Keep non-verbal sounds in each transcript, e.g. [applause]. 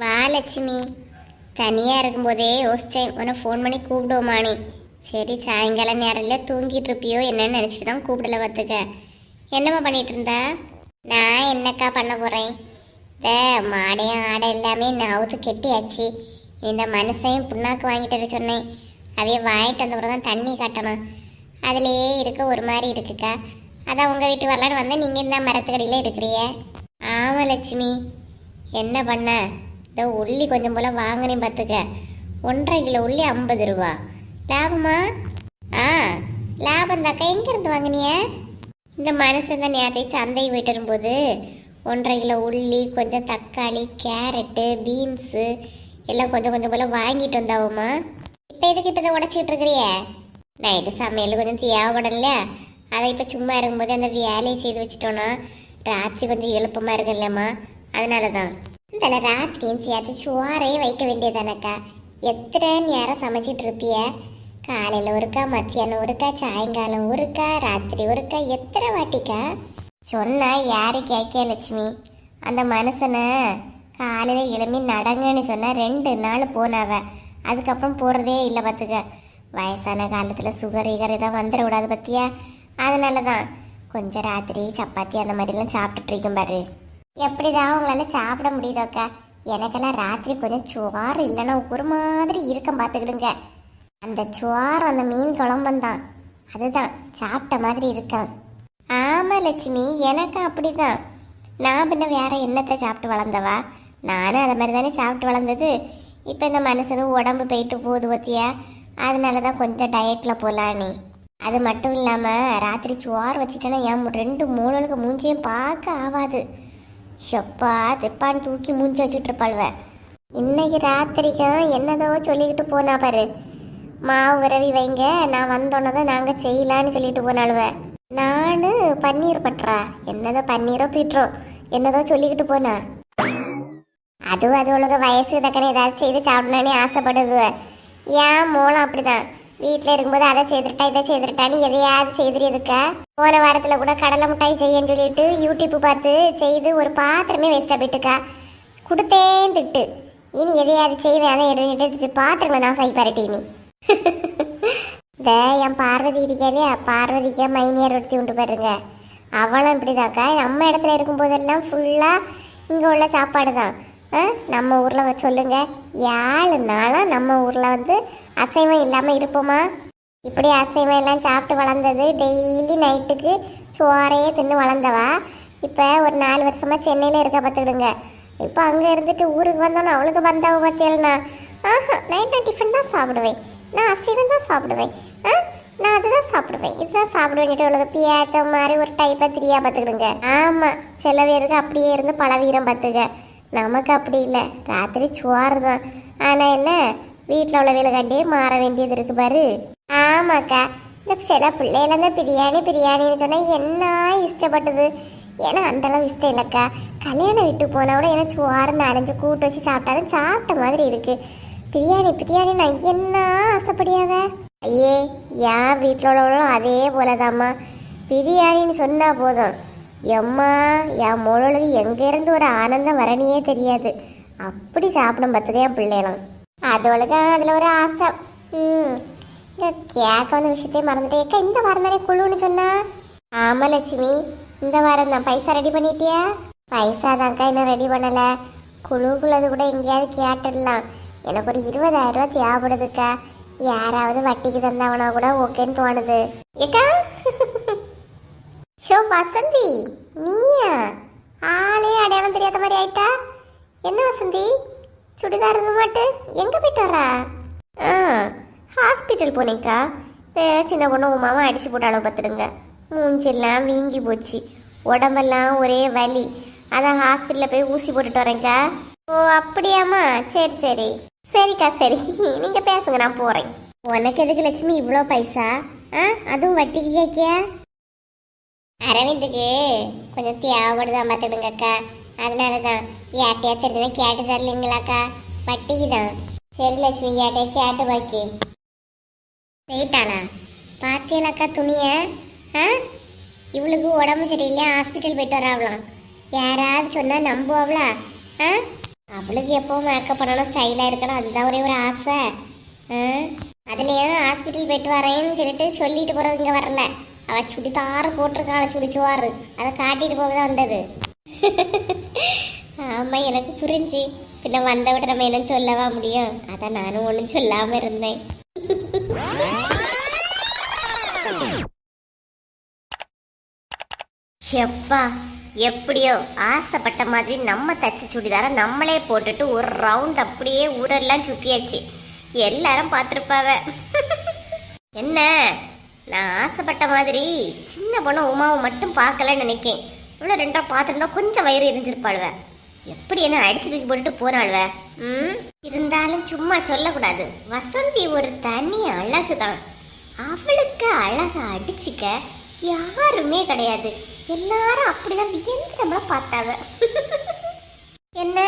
வா லட்சுமி. தனியாக இருக்கும்போதே யோசிச்சேன். உன்னை ஃபோன் பண்ணி கூப்பிடுவோமானே சரி சாயங்கால நேரத்தில் தூங்கிட்டு இருப்பியோ என்னன்னு நினச்சிட்டு தான் கூப்பிடல பார்த்துக்க என்னம்மா பண்ணிகிட்டு இருந்தா? நான் என்னக்கா பண்ண போகிறேன் இந்த மாடையும் ஆடை எல்லாமே நவுத்து கெட்டியாச்சு. இந்த மனுஷையும் புண்ணாக்கு வாங்கிட்டு வர சொன்னேன். அதையே வாங்கிட்டு வந்தப்பறம் தான் தண்ணி காட்டணும். அதுலேயே இருக்க ஒரு மாதிரி இருக்குக்கா. அதான் உங்கள் வீட்டு வரலான்னு வந்தால் நீங்கள் இந்த மரத்துக்கடியில் இருக்கிறீ ஆமாம் லட்சுமி. என்ன பண்ண? இந்த உள்ளி கொஞ்சம் போல வாங்கினேன் பார்த்துக்க. ஒன்றரை கிலோ உள்ளி ஐம்பது ரூபா. லாபமா? ஆ லாபம் தாக்கா எங்கேருந்து வாங்கினிய? இந்த மனுஷன் தான் நேரத்தை சந்தைக்கு போயிட்டு வரும்போது ஒன்றரை கிலோ உள்ளி கொஞ்சம் தக்காளி கேரட்டு பீன்ஸு எல்லாம் கொஞ்சம் கொஞ்சம் போல வாங்கிட்டு வந்தாவுமா? இப்போ எதுக்கு இப்போ தான் உடச்சிக்கிட்டு இருக்கிறியே? நைட்டு சமையல் கொஞ்சம் தேவைப்படல அதை இப்போ சும்மா இருக்கும்போது அந்த வேலையை செய்து வச்சிட்டோன்னா ராத்திரி கொஞ்சம் எழுப்பமாக இருக்குல்லம்மா அதனால தான் இந்த ராத்திரியும் சேர்த்து சோறையே வைக்க வேண்டியதானக்கா எத்தனை நேரம் சமைச்சிட்டு இருப்பிய காலையில் ஒருக்கா மத்தியானம் ஒருக்கா சாயங்காலம் ஒருக்கா ராத்திரி ஒருக்கா எத்தனை வாட்டிக்கா சொன்னால் யாரு கேட்க லட்சுமி அந்த மனுஷனை காலையில் இளமி நடங்கன்னு சொன்னால் ரெண்டு நாள் போனாவ அதுக்கப்புறம் போகிறதே இல்லை பார்த்துக்க வயசான காலத்தில் சுகர் இகர் இதாக வந்துட பற்றியா அதனால தான் கொஞ்சம் ராத்திரி சப்பாத்தி அந்த மாதிரிலாம் சாப்பிட்டுட்டு இருக்கும் பாரு எப்படிதான் உங்களால சாப்பிட முடியுதோக்கா எனக்கெல்லாம் ராத்திரி கொஞ்சம் சோறு இல்லைன்னா ஒரு மாதிரி இருக்கம் பார்த்துக்கிடுங்க. அந்த சுவார் அந்த மீன் குழம்பும் தான். அதுதான் சாப்பிட்ட மாதிரி இருக்கான் ஆமாம் லட்சுமி எனக்கு அப்படிதான். நான் பின்ன வேற என்னத்தை சாப்பிட்டு வளர்ந்தவா? நானும் அதை மாதிரி தானே சாப்பிட்டு வளர்ந்தது. இப்போ இந்த மனுஷனும் உடம்பு போயிட்டு போகுது பத்தியா? அதனால தான் கொஞ்சம் டயட்டில் போகலானே அது மட்டும் இல்லாமல் ராத்திரி சுவார் வச்சுட்டேன்னா என் ரெண்டு மூணுகளுக்கு மூஞ்சியும் பார்க்க ஆகாது ஷப்பா திப்பான்னு தூக்கி மூஞ்சி வச்சுட்டு இருப்பாள்வ இன்னைக்கு ராத்திரிக்கும் என்னதோ சொல்லிக்கிட்டு போனா பாரு. மாவு விரவி வைங்க நான் வந்தோன்னதை தான் நாங்கள் செய்யலான்னு சொல்லிட்டு போனாளுவ. நானு பன்னீர் பட்டுறா என்னதோ பன்னீரோ பீட்ரோ என்னதோ சொல்லிக்கிட்டு போனா. அதுவும் அது உலக வயசு தக்கன ஏதாவது செய்து சாப்பிடணும்னு ஆசைப்படுது ஏன் மூலம் அப்படிதான். வீட்டில் இருக்கும்போது அதை செய்திருட்டா இதை செய்திருட்டான்னு எதையாவது செய்திருக்கா? போன வாரத்தில் கூட கடலை மிட்டாய் செய்யன்னு சொல்லிட்டு யூடியூப் பார்த்து செய்து ஒரு பாத்திரமே வேஸ்ட்டாக போயிட்டுக்கா. கொடுத்தேன் திட்டு. இனி எதையாவது செய்வேன் அதை எடுத்து பாத்திரங்களை நான் சை பரட்டி இனி இந்த என் பார்வதி இருக்காலையா பார்வதிக்கு மைனியார் ஒருத்தி உண்டு பாருங்க. அவளும் இப்படிதாக்கா நம்ம இடத்துல இருக்கும்போதெல்லாம் ஃபுல்லாக இங்கே உள்ள சாப்பாடு தான் ஆ, நம்ம ஊரில் சொல்லுங்கள் ஏழு நாளாக நம்ம ஊரில் வந்து அசைவம் இல்லாமல் இருப்போமா? இப்படி அசைவம் எல்லாம் சாப்பிட்டு வளர்ந்தது டெய்லி நைட்டுக்கு சோறையே தின்னு வளர்ந்தவா? இப்போ ஒரு நாலு வருஷமாக சென்னையில் இருக்க பார்த்துக்கிடுங்க. இப்போ அங்கே இருந்துட்டு ஊருக்கு வந்தோன்னா அவளுக்கு வந்தவ பார்த்தேன்னா ஆஹா நைட் நான் டிஃபன் தான் சாப்பிடுவேன். நான் அசைவம் தான் சாப்பிடுவேன். ஆ? நான் அதுதான் சாப்பிடுவேன். இதுதான் சாப்பிடுவேன்ட்டு உள்ளது பியாச்சம் மாதிரி ஒரு டைப்பாக த்ரீயாக பார்த்துக்கிடுங்க. ஆமாம் சில பேருக்கு அப்படியே இருந்து பழவீரம் பார்த்துக்க. நமக்கு அப்படி இல்லை. ராத்திரி சோறு தான். ஆனால் என்ன? வீட்டில் உள்ள வேலை கண்டே மாற வேண்டியது இருக்கு பாரு. ஆமாக்கா. இந்த சில பிள்ளையில இந்த பிரியாணி பிரியாணின்னு சொன்னால் என்ன இஷ்டப்பட்டது? ஏன்னா அந்தளவு இஷ்டம் இல்லைக்கா. கல்யாணம் விட்டு போனா கூட ஏன்னா சுவாறு நாலஞ்சு கூட்டு வச்சு சாப்பிட்டாலும் சாப்பிட்ட மாதிரி இருக்குது பிரியாணி பிரியாணி நான் என்ன ஆசைப்படியாவ? ஐயே என் வீட்டில் உள்ளவங்களும் அதே போலதாம்மா. பிரியாணின்னு சொன்னால் போதும். எம்மா என் மோளுக்கு எங்கேருந்து ஒரு ஆனந்தம் வரணியே தெரியாது. அப்படி சாப்பிடும் பார்த்துக்கே என் பிள்ளைலாம் அதுவளுக்கு அதில் ஒரு ஆசை ம் இந்த கேட்க வந்த மறந்துட்டேன் ஏக்கா இந்த வாரம் தானே குழுன்னு சொன்னா ஆமா லட்சுமி இந்த வாரம் தான் பைசா ரெடி பண்ணிட்டியா பைசா தான்க்கா இன்னும் ரெடி பண்ணல குழுக்குள்ளது கூட எங்கேயாவது கேட்டுடலாம் எனக்கு ஒரு இருபதாயிரம் ரூபாய் தேவைப்படுதுக்கா யாராவது வட்டிக்கு தந்தவனா கூட ஓகேன்னு தோணுது ஏக்கா ஷோ வசந்தி நீயா ஆளே அடையாளம் தெரியாத மாதிரி ஆயிட்டா என்ன வசந்தி சுடிதார் இது மாட்டு எங்கே போயிட்டு வரா ஆ ஹாஸ்பிட்டல் போனேங்க்கா சின்ன பொண்ணு உமாவும் அடிச்சு போட்டாலும் பார்த்துடுங்க. மூஞ்செல்லாம் வீங்கி போச்சு. உடம்பெல்லாம் ஒரே வலி. அதான் ஹாஸ்பிட்டலில் போய் ஊசி போட்டுட்டு வரேங்க்கா ஓ அப்படியாம்மா? சரி சரி. சரிக்கா சரி. நீங்கள் பேசுங்க நான் போகிறேன் உனக்கு எதுக்கு லட்சுமி இவ்வளோ பைசா? ஆ அதுவும் வட்டிக்கு கேட்கியா? அரவிந்துக்கு கொஞ்சம் தேவைப்படுதான் பார்த்துடுங்கக்கா. அதனால தான் யார்ட்டையா தெரிஞ்சதை கேட்டு தரலீங்களாக்கா? பட்டிக்கு தான் சரி லட்சுமி யார்ட்டையா கேட்டு பாக்கி. போயிட்டாளா? பார்த்தீங்களாக்கா துணிய? ஆ? இவளுக்கு உடம்பு சரியில்லையா ஹாஸ்பிட்டல் போயிட்டு வராவலாம் யாராவது சொன்னால் நம்புவாங்களா ஆ? அவளுக்கு எப்போ மேக்கப் பண்ணணும் ஸ்டைலாக இருக்கணும் அதுதான் ஒரே ஒரு ஆசை. ஆ? அதுலேயும் ஹாஸ்பிட்டல் போயிட்டு வரேன்னு சொல்லிட்டு சொல்லிட்டு போகிறது இங்கே வரல. அவள் சுடிதார போட்டிருக்காள் சுடிச்சுவாரு. அதை காட்டிட்டு போக தான் வந்தது. [laughs] ஆமாம் எனக்கு புரிஞ்சு. பின்ன வந்த விட நம்ம என்ன சொல்லவா முடியும்? அதான் நானும் ஒன்றும் சொல்லாமல் இருந்தேன். எப்பா எப்படியோ ஆசைப்பட்ட மாதிரி நம்ம தச்சு சுடிதார நம்மளே போட்டுட்டு ஒரு ரவுண்ட் அப்படியே ஊரெல்லாம் சுத்தியாச்சு. எல்லாரும் பார்த்துருப்பாவ. என்ன? நான் ஆசைப்பட்ட மாதிரி சின்ன பொண்ணு உமாவை மட்டும் பார்க்கலன்னு நினைக்கேன். இவ்வளோ ரெண்டா பார்த்துருந்தா கொஞ்சம் வயிறு எரிஞ்சிருப்பாளுவ. எப்படி என்ன அடிச்சு தூக்கி போட்டுட்டு போனாளுவ ம்? இருந்தாலும் சும்மா சொல்லக்கூடாது. வசந்தி ஒரு தனி அழகு தான் அவளுக்கு அழகை அடிச்சிக்க யாருமே கிடையாது. எல்லாரும் அப்படிதான் வியந்து நம்மள பார்த்தாவ. [laughs] என்ன?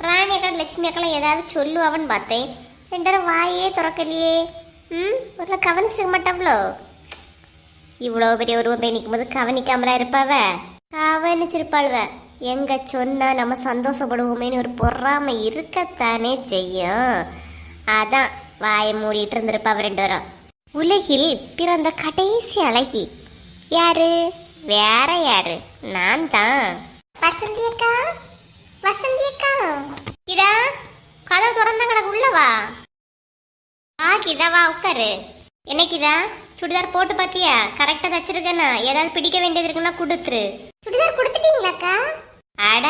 ராணி அக்கா லட்சுமி அக்கெல்லாம் ஏதாவது சொல்லுவாவன்னு பார்த்தேன். ரெண்டரும் வாயே திறக்கலையே. ம்? ஒரு கவனிச்சுக்க மாட்டாங்களோ இவ்வளோ பெரிய உருவம் போய் நிற்கும்போது கவனிக்காமலா இருப்பாவ? கவனிச்சிருப்பாளுவ எங்க சொன்னா நம்ம சந்தோஷப்படுவோமேன்னு ஒரு பொறாமை இருக்கத்தானே செய்யும். அதான் வாயை மூடிட்டு இருந்திருப்பாவ ரெண்டு வரும் உலகில் பிறந்த கடைசி அழகி. யாரு? வேற யாரு? நான் தான். வசந்தி அக்கா? வசந்தி அக்கா? இதா? கதவு திறந்தா கிடக்கு உள்ளவா வா. உட்காரு. என்னைக்குதா சுடிதார் போட்டு பாத்தியா? கரெக்டா தச்சிருக்கேனா? ஏதாவது பிடிக்க வேண்டியது இருக்குன்னா கொடுத்துரு. கொடுத்துட்டீங்களாக்கா அட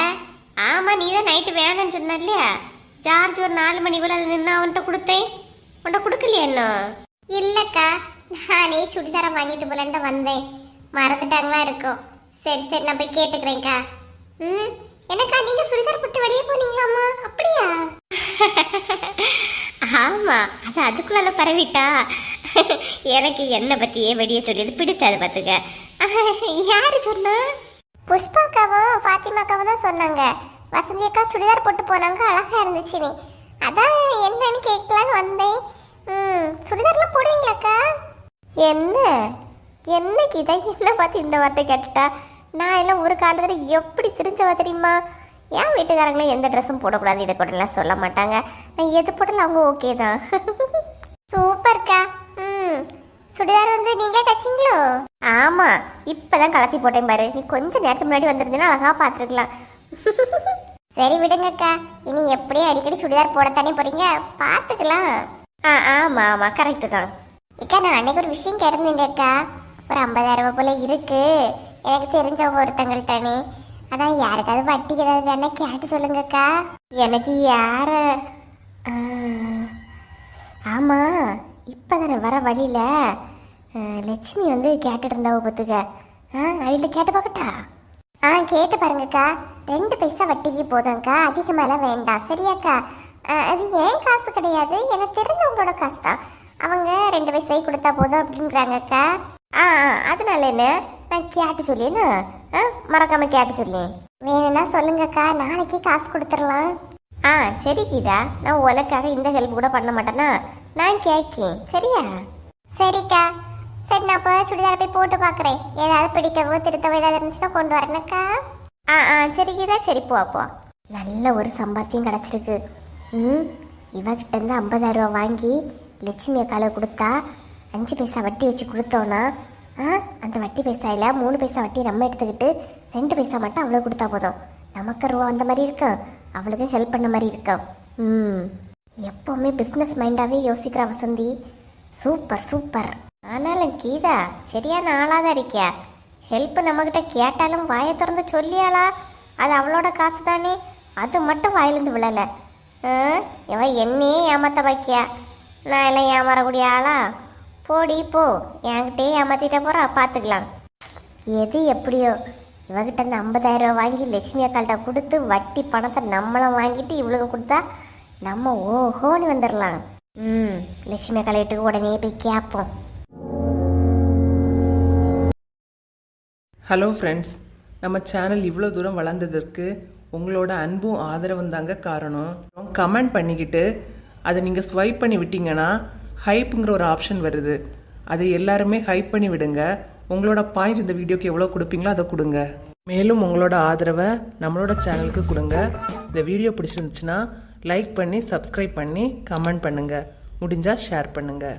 ஆமா நீ தான் நைட்டு வேணும்னு சொன்ன இல்லையா ஜார்ஜ் ஒரு நாலு மணி போல நின்று அவன்கிட்ட கொடுத்தேன். உன்கிட்ட கொடுக்கலையா இன்னும் இல்லக்கா நானே சுடிதாரை வாங்கிட்டு போலன்ட்டு வந்தேன். மறந்துட்டாங்களா இருக்கும் சரி சரி நான் போய் கேட்டுக்கிறேன்க்கா. ம் என்னக்கா நீங்க சுடிதார் போட்டு வெளியே போனீங்களாமா அப்படியா? [laughs] ஆமா அது அதுக்குள்ள பரவிட்டா. [laughs] எனக்கு என்ன பத்தியே வெடிய சொல்லியது பிடிச்சது பாத்துக்க. [laughs] யாரு சொன்னா? புஷ்பாக்காவும் ஃபாத்திமாக்காவும் தான் சொன்னாங்க. வசந்தி அக்கா சுடிதார் போட்டு போனாங்க அழகா இருந்துச்சு நீ. அதான் என்னன்னு கேட்கலான்னு வந்தேன். ம் சுடிதார்லாம் போடுவீங்களாக்கா என்ன? என்ன இதை என்ன பார்த்து இந்த வார்த்தை கேட்டுட்டா? நான் எல்லாம் ஒரு காலத்தில் எப்படி தெரிஞ்சவா தெரியுமா? என் வீட்டுக்காரங்களும் எந்த ட்ரெஸ்ஸும் போடக்கூடாது இதை கூடலாம் சொல்ல மாட்டாங்க. நான் எது போட்டாலும் அவங்க ஓகே தான். [laughs] சூப்பர்க்கா. ம் சுடிதார் வந்து நீங்களே தச்சிங்களோ? ஆமாம் இப்போ தான் கலத்தி போட்டேன் பாரு. நீ கொஞ்ச நேரத்துக்கு முன்னாடி வந்திருந்தீங்கன்னா அழகா பார்த்துருக்கலாம். [laughs] சரி விடுங்கக்கா. இனி எப்படியும் அடிக்கடி சுடிதார் போடத்தானே போறீங்க? பார்த்துக்கலாம். ஆ ஆமாம் ஆமாம் கரெக்டு தான். இக்கா நான் அன்னைக்கு ஒரு விஷயம் கேட்டிருந்தேங்கக்கா. ஒரு ஐம்பதாயிரம் ரூபாய் போல இருக்கு. எனக்கு தெரிஞ்சவங்க ஒருத்தங்கள்ட்டானே. அதான் யாருக்காவது வட்டிக்கு ஏதாவது வேணா கேட்டு சொல்லுங்கக்கா. எனக்கு யார ஆ, இப்போ தானே வர வழியில. லட்சுமி வந்து கேட்டுட்டு இருந்தாவ பத்துக்க. ஆ அழில கேட்டு பார்க்கட்டா? ஆ கேட்டு பாருங்கக்கா. ரெண்டு பைசா வட்டிக்கு போதும்க்கா. அதிகமாலாம் வேண்டாம் சரியாக்கா? ஆ, அது ஏன் காசு கிடையாது? எனக்கு தெரிஞ்சவங்களோட காசு தான் அவங்க ரெண்டு பைசாய் கொடுத்தா போதும் அப்படின்றாங்கக்கா. ஆ ஆ, அதனால என்ன? நான் கேட்டு சொல்லியேண்ணா ஆ மறக்காம கேட்டு சொல்லி வேணும்னா சொல்லுங்கக்கா. நாளைக்கு காசு கொடுத்துடலாம். ஆ சரி கீதா. நான் உனக்காக இந்த ஹெல்ப் கூட பண்ண மாட்டேனா நான் கேட்கேன் சரியா? சரிக்கா. சரி நான் இப்போ சுடிதார் போய் போட்டு பார்க்குறேன் ஏதாவது பிடிக்கவோ திருத்தவோ ஏதாவது இருந்துச்சுன்னா கொண்டு வரணுக்கா ஆ ஆ சரி கீதா சரி போ போ. நல்ல ஒரு சம்பாத்தியம் கிடச்சிருக்கு. ம் இவகிட்டேருந்து ஐம்பதாயிரரூவா ரூபா வாங்கி லட்சுமி அக்கால கொடுத்தா அஞ்சு பைசா வட்டி வச்சு கொடுத்தோன்னா ஆ அந்த வட்டி பைசாயில் மூணு பைசா வட்டி நம்ம எடுத்துக்கிட்டு ரெண்டு பைசா மட்டும் அவ்வளோ கொடுத்தா போதும். நமக்கு ரூபா வந்த மாதிரி இருக்கும் அவளுக்கு ஹெல்ப் பண்ண மாதிரி இருக்கும் ம். எப்போவுமே பிஸ்னஸ் மைண்டாகவே யோசிக்கிற வசந்தி. Super super. ஆனாலும் கீதா சரியான ஆளாக தான் இருக்கியா? ஹெல்ப் நம்மக்கிட்ட கேட்டாலும் வாயை திறந்து சொல்லியாளா? அது அவளோட காசு தானே அது மட்டும் வாயிலிருந்து விழலை. இவன் என்னையே ஏமாத்த வைக்கியா? நான் எல்லாம் ஏமாறக்கூடிய ஆளா? போடி போ. என்கிட்டே ஏமாத்திட்ட போகிறா பார்த்துக்கலாம் எது எப்படியோ? இவகிட்ட இந்த ஐம்பதாயிரம் ரூபா வாங்கி லட்சுமி அக்கால்கிட்ட கொடுத்து வட்டி பணத்தை நம்மளும் வாங்கிட்டு இவ்வளோ கொடுத்தா நம்ம ஓஹோன்னு வந்துடலாம் ம் லட்சுமி அக்கால் வீட்டுக்கு உடனே போய் கேட்போம். ஹலோ ஃப்ரெண்ட்ஸ் நம்ம சேனல் இவ்வளோ தூரம் வளர்ந்ததற்கு உங்களோட அன்பும் ஆதரவும் தாங்க காரணம். கமெண்ட் பண்ணிக்கிட்டு அதை நீங்கள் ஸ்வைப் பண்ணி விட்டீங்கன்னா ஹைப்புங்கிற ஒரு ஆப்ஷன் வருது. அதை எல்லாருமே ஹைப் பண்ணி விடுங்க. உங்களோட பாயிண்ட்ஸ் இந்த வீடியோக்கு எவ்வளோ கொடுப்பீங்களோ அதை கொடுங்க. மேலும் உங்களோட ஆதரவை நம்மளோட சேனலுக்கு கொடுங்க. இந்த வீடியோ பிடிச்சிருந்துச்சுன்னா லைக் பண்ணி சப்ஸ்கிரைப் பண்ணி கமெண்ட் பண்ணுங்கள் முடிஞ்சால் ஷேர் பண்ணுங்கள்